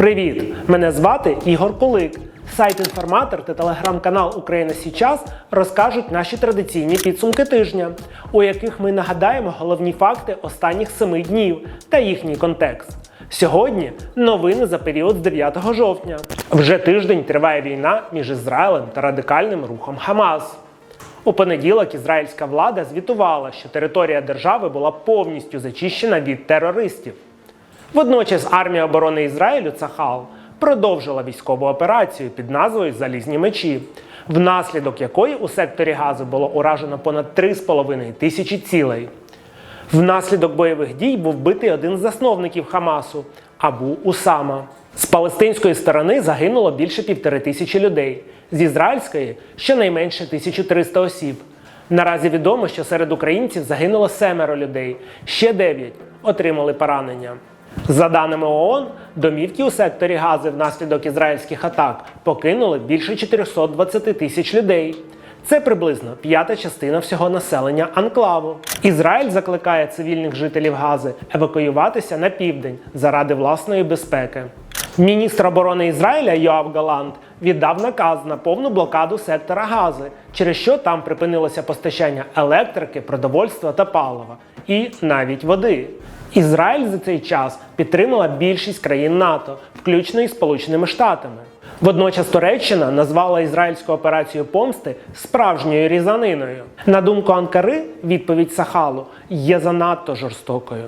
Привіт! Мене звати Ігор Кулик. Сайт інформатор та телеграм-канал Україна Січас розкажуть наші традиційні підсумки тижня, у яких ми нагадаємо головні факти останніх семи днів та їхній контекст. Сьогодні новини за період з 9 жовтня. Вже тиждень триває війна між Ізраїлем та радикальним рухом Хамас. У понеділок ізраїльська влада звітувала, що територія держави була повністю зачищена від терористів. Водночас армія оборони Ізраїлю Цахал продовжила військову операцію під назвою Залізні мечі, внаслідок якої у секторі Газу було уражено понад 3,5 тисячі цілей. Внаслідок бойових дій був вбитий один з засновників Хамасу Абу Усама. З палестинської сторони загинуло більше півтори тисячі людей, з ізраїльської щонайменше 1300 осіб. Наразі відомо, що серед українців загинуло семеро людей, ще дев'ять отримали поранення. За даними ООН, домівки у секторі Гази внаслідок ізраїльських атак покинули більше 420 тисяч людей. Це приблизно п'ята частина всього населення анклаву. Ізраїль закликає цивільних жителів Гази евакуюватися на південь заради власної безпеки. Міністр оборони Ізраїля Йоав Галант віддав наказ на повну блокаду сектора Гази, через що там припинилося постачання електрики, продовольства та палива, і навіть води. Ізраїль за цей час підтримала більшість країн НАТО, включно із Сполученими Штатами. Водночас Туреччина назвала ізраїльську операцію помсти справжньою різаниною. На думку Анкари, відповідь Сахалу є занадто жорстокою.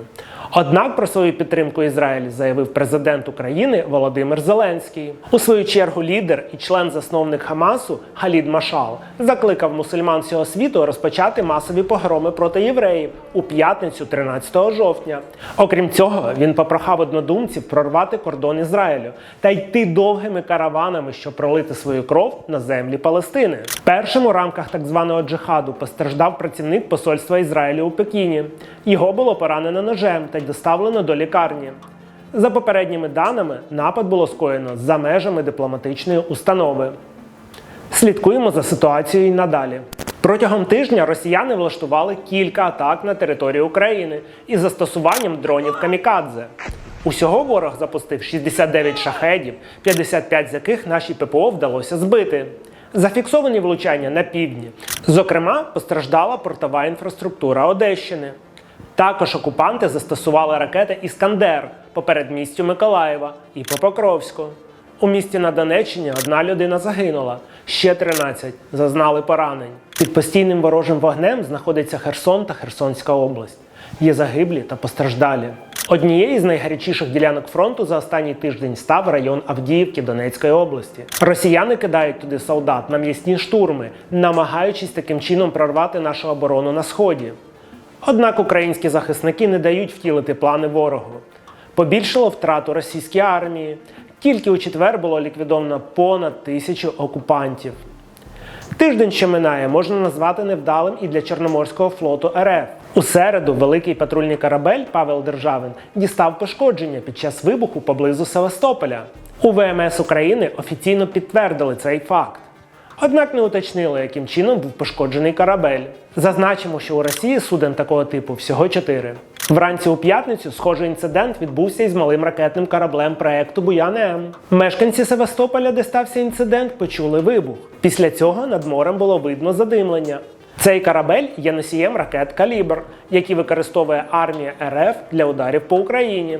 Однак про свою підтримку Ізраїль заявив президент України Володимир Зеленський. У свою чергу лідер і член-засновник Хамасу Халід Машал закликав мусульман всього світу розпочати масові погроми проти євреїв у п'ятницю 13 жовтня. Окрім цього, він попрохав однодумців прорвати кордон Ізраїлю та йти довгими караванами, щоб пролити свою кров на землі Палестини. Першим у рамках так званого джихаду постраждав працівник посольства Ізраїлю у Пекіні. Його було поранено ножем та доставлено до лікарні. За попередніми даними, напад було скоєно за межами дипломатичної установи. Слідкуємо за ситуацією надалі. Протягом тижня росіяни влаштували кілька атак на територію України із застосуванням дронів камікадзе. Усього ворог запустив 69 шахедів, 55 з яких нашій ППО вдалося збити. Зафіксовані влучання на півдні. Зокрема, постраждала портова інфраструктура Одещини. Також окупанти застосували ракети Іскандер по передмістю Миколаєва і по Покровську. У місті на Донеччині одна людина загинула, ще 13 зазнали поранень. Під постійним ворожим вогнем знаходиться Херсон та Херсонська область. Є загиблі та постраждалі. Однією з найгарячіших ділянок фронту за останній тиждень став район Авдіївки Донецької області. Росіяни кидають туди солдат на м'ясні штурми, намагаючись таким чином прорвати нашу оборону на сході. Однак українські захисники не дають втілити плани ворогу. Побільшало втрату російській армії. Тільки у четвер було ліквідовано понад тисячу окупантів. Тиждень, що минає, можна назвати невдалим і для Чорноморського флоту РФ. У середу великий патрульний корабель Павел Державин дістав пошкодження під час вибуху поблизу Севастополя. У ВМС України офіційно підтвердили цей факт. Однак не уточнили, яким чином був пошкоджений корабель. Зазначимо, що у Росії суден такого типу всього чотири. Вранці у п'ятницю схожий інцидент відбувся із малим ракетним кораблем проекту Буян М. Мешканці Севастополя, де стався інцидент, почули вибух. Після цього над морем було видно задимлення. Цей корабель є носієм ракет Калібр, які використовує армія РФ для ударів по Україні.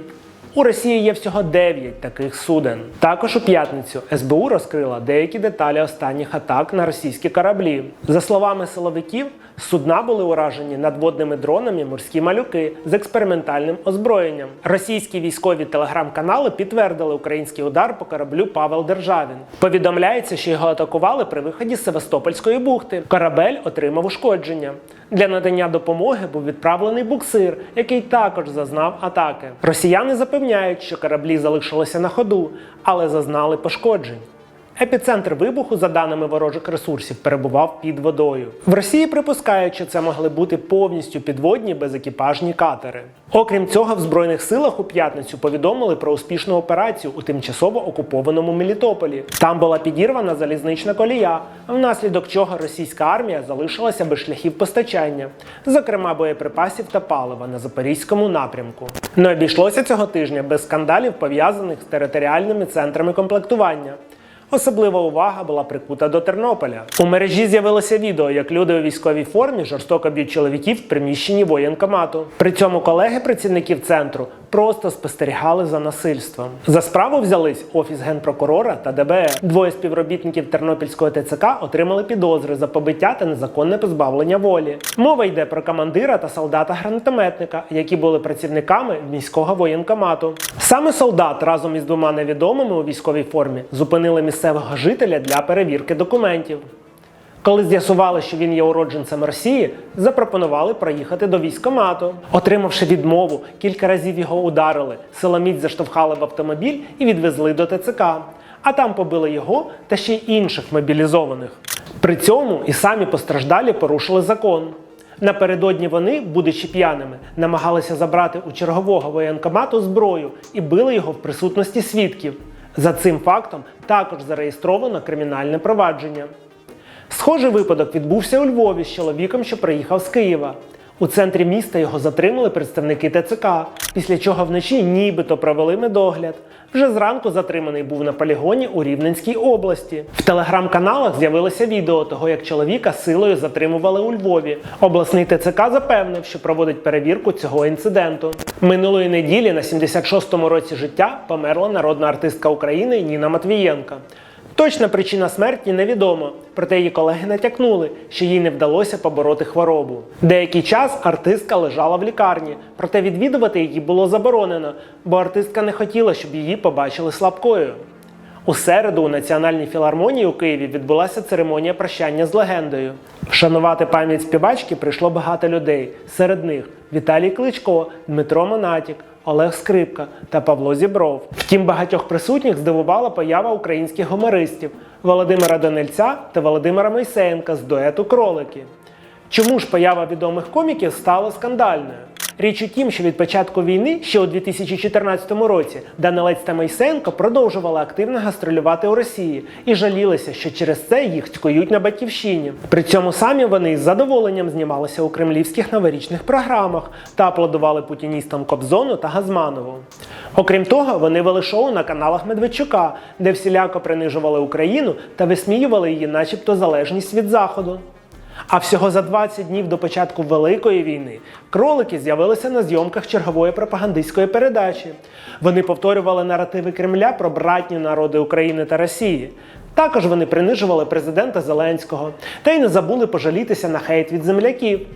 У Росії є всього 9 таких суден. Також у п'ятницю СБУ розкрила деякі деталі останніх атак на російські кораблі. За словами силовиків, судна були уражені надводними дронами морські малюки з експериментальним озброєнням. Російські військові телеграм-канали підтвердили український удар по кораблю Павел Державін. Повідомляється, що його атакували при виході з Севастопольської бухти. Корабель отримав ушкодження. Для надання допомоги був відправлений буксир, який також зазнав атаки. Росіяни запевняють, що кораблі залишилися на ходу, але зазнали пошкоджень. Епіцентр вибуху, за даними ворожих ресурсів, перебував під водою. В Росії припускають, що це могли бути повністю підводні безекіпажні катери. Окрім цього, в збройних силах у п'ятницю повідомили про успішну операцію у тимчасово окупованому Мелітополі. Там була підірвана залізнична колія, внаслідок чого російська армія залишилася без шляхів постачання, зокрема боєприпасів та палива на запорізькому напрямку. Не обійшлося цього тижня без скандалів пов'язаних з територіальними центрами комплектування. Особлива увага була прикута до Тернополя. У мережі з'явилося відео, як люди у військовій формі жорстоко б'ють чоловіків в приміщенні воєнкомату. При цьому колеги працівників центру просто спостерігали за насильством. За справу взялись офіс генпрокурора та ДБР. Двоє співробітників Тернопільського ТЦК отримали підозри за побиття та незаконне позбавлення волі. Мова йде про командира та солдата-гранатометника, які були працівниками міського воєнкомату. Саме солдат разом із двома невідомими у військовій формі зупинили місцевого жителя для перевірки документів. Коли з'ясували, що він є уродженцем Росії, запропонували проїхати до військомату. Отримавши відмову, кілька разів його ударили, силоміць заштовхали в автомобіль і відвезли до ТЦК. А там побили його та ще й інших мобілізованих. При цьому і самі постраждалі порушили закон. Напередодні вони, будучи п'яними, намагалися забрати у чергового воєнкомату зброю і били його в присутності свідків. За цим фактом також зареєстровано кримінальне провадження. Схожий випадок відбувся у Львові з чоловіком, що приїхав з Києва. У центрі міста його затримали представники ТЦК, після чого вночі нібито провели медогляд. Вже зранку затриманий був на полігоні у Рівненській області. В телеграм-каналах з'явилося відео того, як чоловіка силою затримували у Львові. Обласний ТЦК запевнив, що проводить перевірку цього інциденту. Минулої неділі на 76-му році життя померла народна артистка України Ніна Матвієнка. Точна причина смерті невідома, проте її колеги натякнули, що їй не вдалося побороти хворобу. Деякий час артистка лежала в лікарні, проте відвідувати її було заборонено, бо артистка не хотіла, щоб її побачили слабкою. У середу у Національній філармонії у Києві відбулася церемонія прощання з легендою. Вшанувати пам'ять співачки прийшло багато людей. Серед них Віталій Кличко, Дмитро Монатік, Олег Скрипка та Павло Зібров. Втім, багатьох присутніх здивувала поява українських гумористів Володимира Данельця та Володимира Мойсеєнка з дуету Кролики. Чому ж поява відомих коміків стала скандальною? Річ у тім, що від початку війни, ще у 2014 році, Данилець та Мойсенко продовжували активно гастролювати у Росії і жалілися, що через це їх цькують на батьківщині. При цьому самі вони з задоволенням знімалися у кремлівських новорічних програмах та аплодували путіністам Кобзону та Газманову. Окрім того, вони вели шоу на каналах Медведчука, де всіляко принижували Україну та висміювали її, начебто, залежність від заходу. А всього за 20 днів до початку Великої війни кролики з'явилися на зйомках чергової пропагандистської передачі. Вони повторювали наративи Кремля про братні народи України та Росії. Також вони принижували президента Зеленського та й не забули пожалітися на хейт від земляків.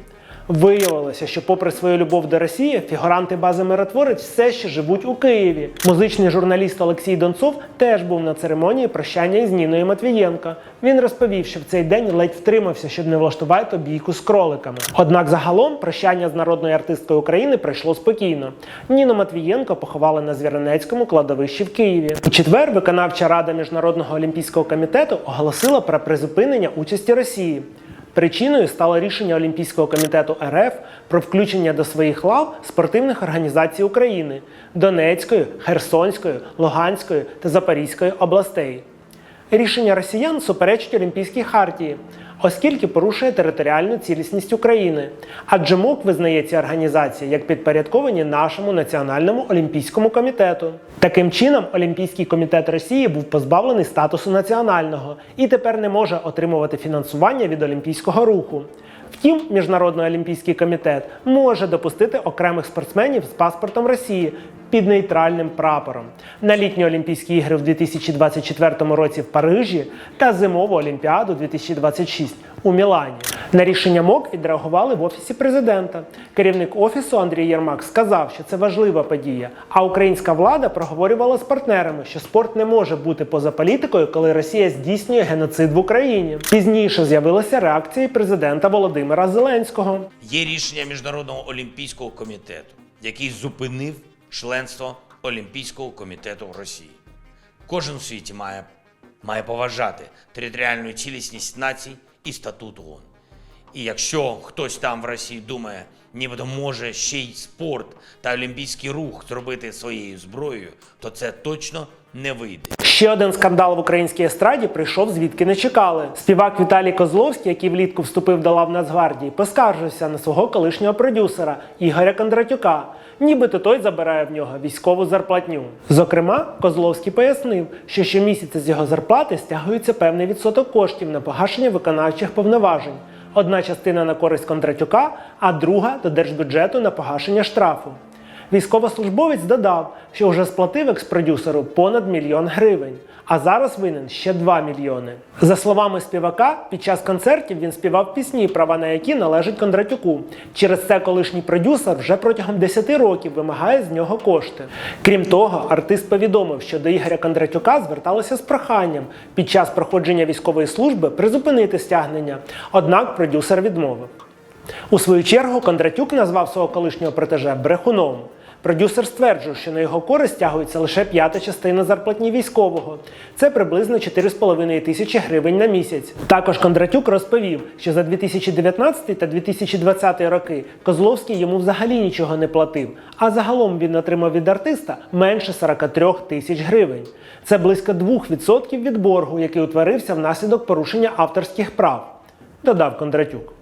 Виявилося, що, попри свою любов до Росії, фігуранти бази миротворець все ще живуть у Києві. Музичний журналіст Олексій Донцов теж був на церемонії прощання із Ніною Матвієнко. Він розповів, що в цей день ледь втримався, щоб не влаштувати бійку з кроликами. Однак загалом прощання з народною артисткою України пройшло спокійно. Ніну Матвієнко поховали на Звіринецькому кладовищі в Києві. У четвер виконавча рада міжнародного олімпійського комітету оголосила про призупинення участі Росії. Причиною стало рішення Олімпійського комітету РФ про включення до своїх лав спортивних організацій України Донецької, Херсонської, Луганської та Запорізької областей. Рішення росіян суперечить Олімпійській хартії, оскільки порушує територіальну цілісність України, адже МОК визнає ці організації як підпорядковані нашому національному олімпійському комітету. Таким чином, Олімпійський комітет Росії був позбавлений статусу національного і тепер не може отримувати фінансування від олімпійського руху. Втім, Міжнародний олімпійський комітет може допустити окремих спортсменів з паспортом Росії під нейтральним прапором на літні Олімпійські ігри в 2024 році в Парижі та зимову Олімпіаду 2026 у Мілані. На рішення МОК відреагували в офісі президента. Керівник офісу Андрій Єрмак сказав, що це важлива подія. А українська влада проговорювала з партнерами, що спорт не може бути поза політикою, коли Росія здійснює геноцид в Україні. Пізніше з'явилася реакція президента Володимира Зеленського. Є рішення Міжнародного олімпійського комітету, який зупинив членство Олімпійського комітету Росії. Кожен у світі має має поважати територіальну цілісність націй і статут ООН. І якщо хтось там в Росії думає, нібито може ще й спорт та олімпійський рух зробити своєю зброєю, то це точно не вийде. Ще один скандал в українській естраді прийшов звідки не чекали. Співак Віталій Козловський, який влітку вступив до лав Нацгвардії, поскаржився на свого колишнього продюсера Ігоря Кондратюка. Нібито той забирає в нього військову зарплатню. Зокрема, Козловський пояснив, що щомісяця з його зарплати стягується певний відсоток коштів на погашення виконавчих повноважень. Одна частина на користь Кондратюка, а друга до держбюджету на погашення штрафу. Військовослужбовець додав, що вже сплатив екс-продюсеру понад мільйон гривень, а зараз винен ще 2 мільйони. За словами співака, під час концертів він співав пісні, права на які належать Кондратюку. Через це колишній продюсер вже протягом 10 років вимагає з нього кошти. Крім того, артист повідомив, що до Ігоря Кондратюка зверталися з проханням під час проходження військової служби призупинити стягнення. Однак продюсер відмовив. У свою чергу Кондратюк назвав свого колишнього протеже брехуном. Продюсер стверджує, що на його користь стягується лише п'ята частина зарплатні військового. Це приблизно 4,5 тисячі гривень на місяць. Також Кондратюк розповів, що за 2019 та 2020 роки Козловський йому взагалі нічого не платив, а загалом він отримав від артиста менше 43 тисяч гривень. Це близько 2% від боргу, який утворився внаслідок порушення авторських прав, додав Кондратюк.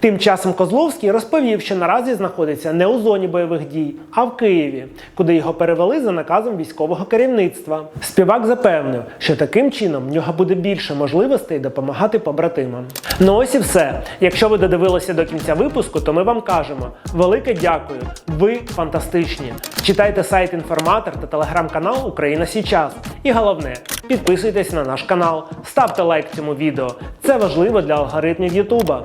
Тим часом Козловський розповів, що наразі знаходиться не у зоні бойових дій, а в Києві, куди його перевели за наказом військового керівництва. Співак запевнив, що таким чином в нього буде більше можливостей допомагати побратимам. Ну ось і все. Якщо ви додивилися до кінця випуску, то ми вам кажемо велике дякую. Ви фантастичні. Читайте сайт інформатор та телеграм-канал Україна Січас. І головне, підписуйтесь на наш канал, ставте лайк цьому відео. Це важливо для алгоритмів Ютуба.